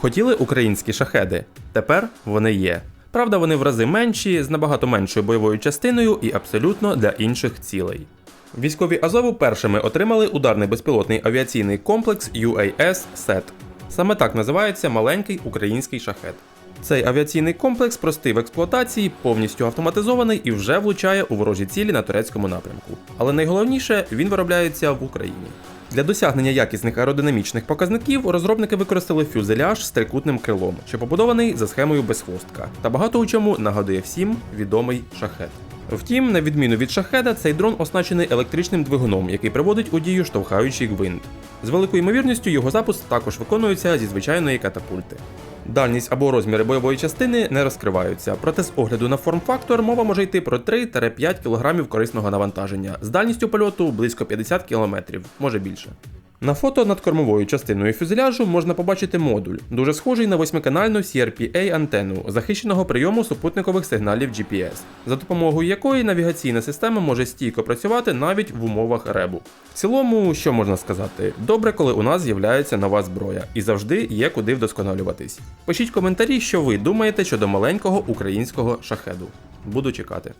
Хотіли українські шахеди? Тепер вони є. Правда, вони в рази менші, з набагато меншою бойовою частиною і абсолютно для інших цілей. Військові Азову першими отримали ударний безпілотний авіаційний комплекс UAS SET. Саме так називається маленький український шахет. Цей авіаційний комплекс простий в експлуатації, повністю автоматизований і вже влучає у ворожі цілі на турецькому напрямку. Але найголовніше, він виробляється в Україні. Для досягнення якісних аеродинамічних показників розробники використали фюзеляж з трикутним крилом, що побудований за схемою безхвостка, та багато у чому нагадує всім відомий шахет. Втім, на відміну від шахеда, цей дрон оснащений електричним двигуном, який приводить у дію штовхаючий гвинт. З великою ймовірністю його запуск також виконується зі звичайної катапульти. Дальність або розміри бойової частини не розкриваються, проте з огляду на форм-фактор мова може йти про 3-5 кг корисного навантаження з дальністю польоту близько 50 км, може більше. На фото над кормовою частиною фюзеляжу можна побачити модуль, дуже схожий на восьмиканальну CRPA антенну захищеного прийому супутникових сигналів GPS, за допомогою якої навігаційна система може стійко працювати навіть в умовах ребу. В цілому, що можна сказати, добре, коли у нас з'являється нова зброя, і завжди є куди вдосконалюватись. Пишіть коментарі, що ви думаєте щодо маленького українського шахеду. Буду чекати.